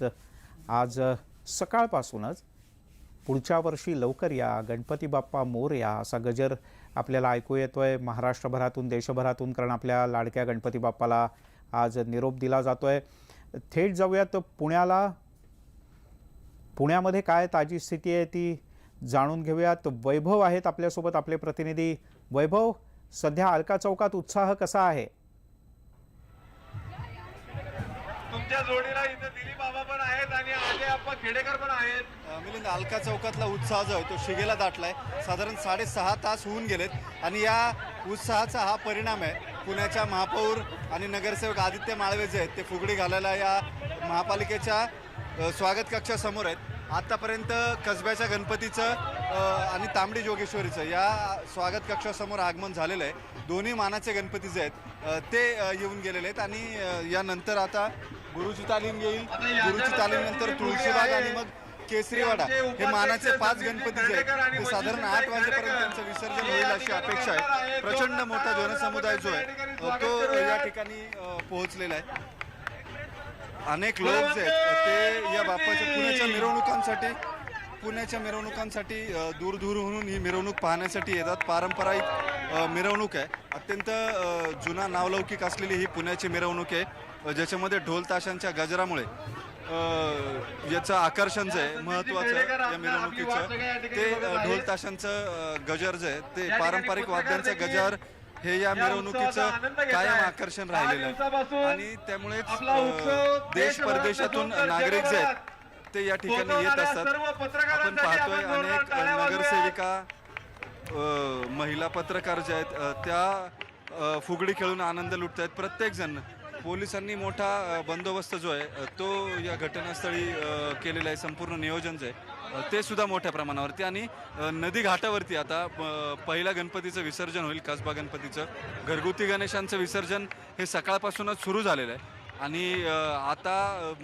तर आज सकाळपासूनच पुढच्या वर्षी लवकर या गणपती बाप्पा मोरया असा गजर आपल्याला ऐकू येतो आहे महाराष्ट्रभरातून देशभरातून कारण आपल्या लाडक्या गणपती बाप्पाला आज निरोप दिला जातो आहे थेट जाऊयात पुण्याला. पुण्यामध्ये काय ताजी स्थिती आहे ती जाणून घेऊयात. वैभव आहेत आपल्यासोबत आपले प्रतिनिधी. वैभव सध्या अलका चौकात उत्साह कसा आहे? तुमच्या जोडीला इथं दिलीप बाबा पण आहेत आणि अजय आप्पा खेडेकर पण आहेत. मिलिंद अलका चौकातला उत्साह जो आहे तो शिगेला दाटलाय. साधारण साडेसहा तास होऊन गेलेत आणि या उत्साहाचा हा परिणाम आहे. पुण्याच्या महापौर आणि नगरसेवक आदित्य माळवे जे आहेत ते फुगडी घालायला या महापालिकेच्या स्वागत कक्षासमोर आहेत. आत्तापर्यंत कसब्याच्या गणपतीचं आणि तांबडी जोगेश्वरीचं या स्वागत कक्षासमोर आगमन झालेलं आहे. दोन्ही मानाचे गणपती जे आहेत ते येऊन गेलेले आहेत आणि यानंतर आता गुरुची तालीम येईल. गुरुची तालीम नंतर तुळशीबाग आणि मग केसरीवाडा हे मानाचे पाच गणपती जे आहेत ते साधारण आठ वाजेपर्यंत त्यांचं विसर्जन होईल अशी अपेक्षा आहे. प्रचंड मोठा जनसमुदाय जो आहे तो या ठिकाणी पोहोचलेला आहे. अनेक लोक जे आहेत ते या बाप्पाच्या पुण्याच्या मिरवणुकांसाठी पुण्याच्या मिरवणुकांसाठी अ, दूर दूरहून ही मिरवणूक पाहण्यासाठी येतात. पारंपरिक मिरवणूक आहे. अत्यंत जुना नावलौकिक असलेली ही पुण्याची मिरवणूक आहे. ज्याच्यामध्ये ढोल ताशांच्या गजरामुळे याचं आकर्षण जे आहे महत्त्वाचं या मिरवणुकीचं ते ढोल ताशांचं गजर जे आहे ते पारंपरिक वाद्यांचं गजर हे या मिरवणुकीचं कायम आकर्षण राहिलेलं आहे. आणि त्यामुळेच देश परदेशातून नागरिक जे आहेत ते या ठिकाणी येत असतात. आपण पाहतोय अनेक नगरसेविका महिला पत्रकार जे आहेत त्या फुगडी खेळून आनंद लुटत आहेत प्रत्येक जण पोलिसांनी मोठा बंदोबस्त जो आहे तो या घटनास्थळी केलेला आहे संपूर्ण नियोजन जे आहे ते सुद्धा मोठ्या प्रमाणावरती आणि नदी घाटावरती आता अ, पहिल्या गणपतीचं विसर्जन होईल कसबा गणपतीचं. घरगुती गणेशांचं विसर्जन हे सकाळपासूनच सुरू झालेलं आहे. आणि आता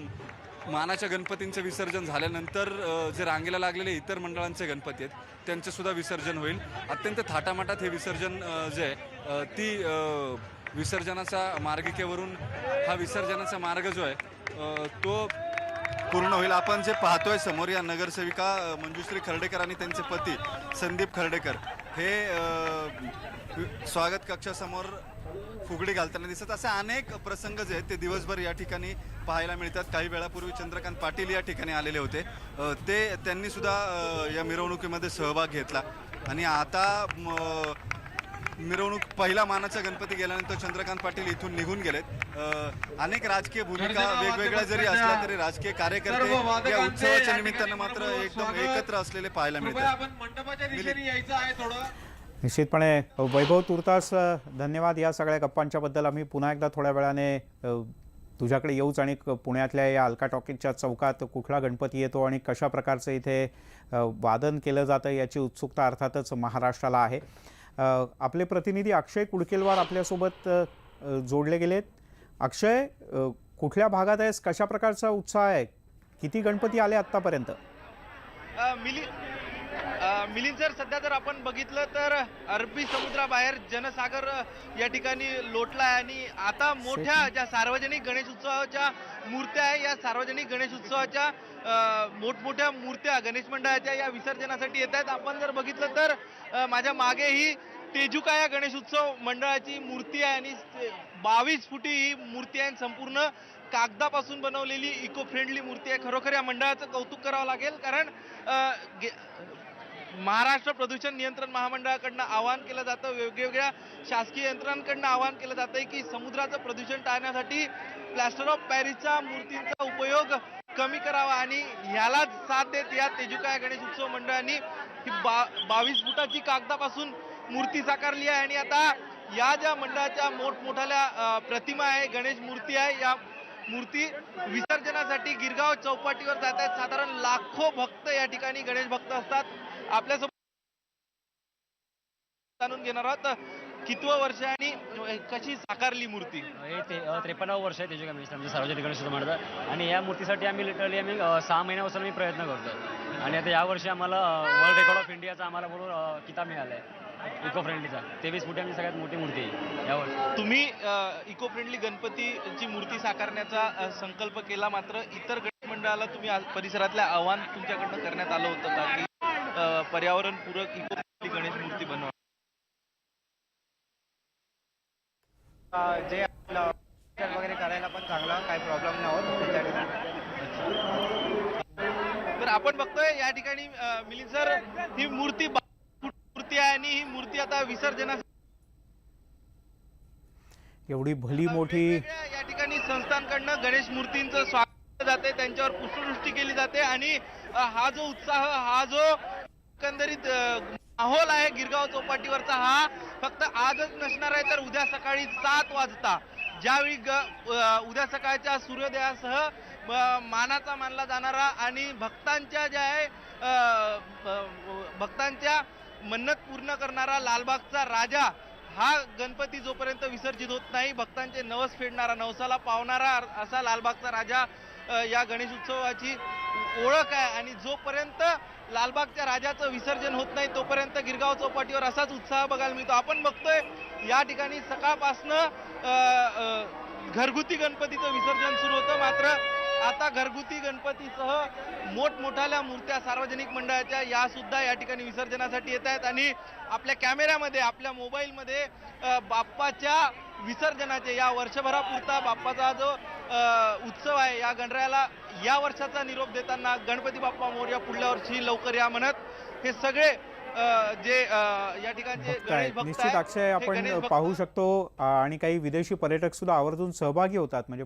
मानाच्या गणपतींचं विसर्जन झाल्यानंतर जे रांगेला लागलेले इतर मंडळांचे गणपती आहेत त्यांचंसुद्धा विसर्जन होईल. अत्यंत थाटामाटात हे विसर्जन जे आहे ती विसर्जनाचा मार्गिकेवरून हा विसर्जनाचा मार्ग जो आहे तो पूर्ण होईल. आपण जे पाहतोय समोर या नगरसेविका मंजुश्री खर्डेकर आणि त्यांचे पती संदीप खर्डेकर हे स्वागत कक्षासमोर फुगडी घालताना दिसत. असे अनेक प्रसंग जे आहेत ते दिवसभर या ठिकाणी पाहायला मिळतात. काही वेळापूर्वी चंद्रकांत पाटील या ठिकाणी आलेले होते. ते त्यांनी सुद्धा या मिरवणुकीमध्ये सहभाग घेतला. आणि आता मिरवणूक पहिला मानाचा गणपती गेल्यानंतर चंद्रकांत पाटील इथून निघून गेलेत. अनेक राजकीय भूमिका वेगवेगळ्या जरी असल्या तरी राजकीय कार्यकर्ते या उत्सवाच्या निमित्तानं मात्र एकदम एकत्र असलेले पाहायला कृपया मिळतात आपण मंडपाच्या दिशेने यायचं आहे थोडं. निश्चितपणे वैभव तुर्तास धन्यवाद. या सगळ्या गप्पांच्या बद्दल आम्ही पुन्हा एकदा थोड्या वेळाने तुझ्याकडे येऊच आणि क- पुण्यातल्या या अलका टॉकीजच्या चौकात कुठला गणपती येतो आणि कशा प्रकारचं इथे वादन केलं जातं याची उत्सुकता अर्थातच महाराष्ट्राला आहे. आपले प्रतिनिधी अक्षय कुडकेलवार आपल्यासोबत जोडले गेलेत. अक्षय कुठल्या भागात आहेस? कशा प्रकारचा उत्साह आहे? किती गणपती आले आत्तापर्यंत? मिली मिलिंद सर सध्या जर आपण बघितलं तर अरबी समुद्राबाहेर जनसागर या ठिकाणी लोटला आहे आणि आता मोठ्या ज्या सार्वजनिक गणेश उत्सवाच्या मूर्त्या आहे या सार्वजनिक गणेश उत्सवाच्या मोठमोठ्या मूर्त्या गणेश मंडळाच्या या विसर्जनासाठी येत आहेत. आपण जर बघितलं तर माझ्या मागे ही तेजुका या गणेश उत्सव मंडळाची मूर्ती आहे आणि बावीस फुटी ही मूर्ती आहे आणि संपूर्ण कागदापासून बनवलेली इको फ्रेंडली मूर्ती आहे. खरोखर या मंडळाचं कौतुक करावं लागेल कारण महाराष्ट्र प्रदूषण नियंत्रण महामंडळाकडनं आवाहन केलं जातं वेगवेगळ्या शासकीय यंत्रणांकडनं आवाहन केलं जातं आहे की समुद्राचं प्रदूषण टाळण्यासाठी प्लॅस्टर ऑफ पॅरिसच्या मूर्तींचा उपयोग कमी करावा आणि ह्यालाच साथ देत या तेजुका गणेश उत्सव मंडळाने ही बा बावीस फुटाची कागदापासून मूर्ती साकारली आहे. आणि आता या ज्या मंडळाच्या मोठमोठाल्या प्रतिमा आहे गणेश मूर्ती आहे या मूर्ती विसर्जनासाठी गिरगाव चौपाटीवर जात आहेत. साधारण लाखो भक्त या ठिकाणी गणेश भक्त असतात. आपल्यासोबत जाणून घेणार आहोत. कितवं वर्ष आणि कशी साकारली मूर्ती? हे ते अ, त्रेपन्नावं वर्ष आहे त्याची गणेश आमच्या सार्वजनिक गणेश मंडळाचं आणि या मूर्तीसाठी आम्ही लिटरली आम्ही सहा महिन्यापासून आम्ही प्रयत्न करतो आणि आता यावर्षी आम्हाला वर्ल्ड रेकॉर्ड ऑफ इंडियाचा आम्हाला अ, किताब मिळाला आहे इको फ्रेंडलीचा तेवीस फुटी आमची सगळ्यात मोठी मूर्ती आहे यावर्षी तुम्ही इको फ्रेंडली गणपतीची मूर्ती साकारण्याचा संकल्प केला मात्र इतर गणेश मंडळाला तुम्ही परिसरातल्या आव्हान तुमच्याकडनं करण्यात आलं होतं का? पर्यावरणपूरक इको गणेश मूर्ती बनवा. जे वगैरे करायला पण चांगला काही प्रॉब्लेम नाही होत तर आपण बघतोय या ठिकाणी मिलिंद सर ही मूर्ती मूर्ती आहे आणि ही मूर्ती आता विसर्जनासाठी एवढी भली मोठी या ठिकाणी संस्थांकडनं गणेश मूर्तींचं स्वागत केलं जाते त्यांच्यावर पुष्पवृष्टी केली जाते आणि हा जो उत्साह हा जो एकंदरीत माहोल आहे गिरगाव चौपाटीवरचा हा. फक्त आजच नसणार आहे तर उद्या सकाळी सात वाजता. ज्यावेळी ग उद्या सकाळच्या सूर्योदयासह मानाचा मानला जाणारा आणि भक्तांच्या ज्या आहे भक्तांच्या मन्नत पूर्ण करणारा लालबागचा राजा हा गणपती जोपर्यंत विसर्जित होत नाही भक्तांचे नवस फेडणारा नवसाला पावणारा असा लालबागचा राजा या गणेश उत्सवाची ओळख आहे आणि जोपर्यंत लालबागच्या राजाचं विसर्जन होत नाही तोपर्यंत गिरगाव चौपाटीवर असाच उत्साह बघायला मिळतो. आपण बघतोय या ठिकाणी सकाळपासनं घरगुती गणपतीचं विसर्जन सुरू होतं. मात्र आता घरगुती गणपतीसह मोठमोठाल्या मूर्त्या सार्वजनिक मंडळाच्या या सुद्धा या ठिकाणी विसर्जनासाठी येत आहेत. आणि आपल्या कॅमेऱ्यामध्ये आपल्या मोबाईलमध्ये बाप्पाच्या विसर्जनाचे या वर्षभरापुरता बाप्पाचा जो उत्सव आहे या गणरायाला या वर्षाचा निरोप देताना गणपती बाप्पा मोरया पुढल्या वर्षी लवकर या म्हणत हे सगळे जे या ठिकाणचे निश्चित अक्षय आपण पाहू शकतो. आणि काही विदेशी पर्यटक सुद्धा आवर्जून सहभागी होतात. म्हणजे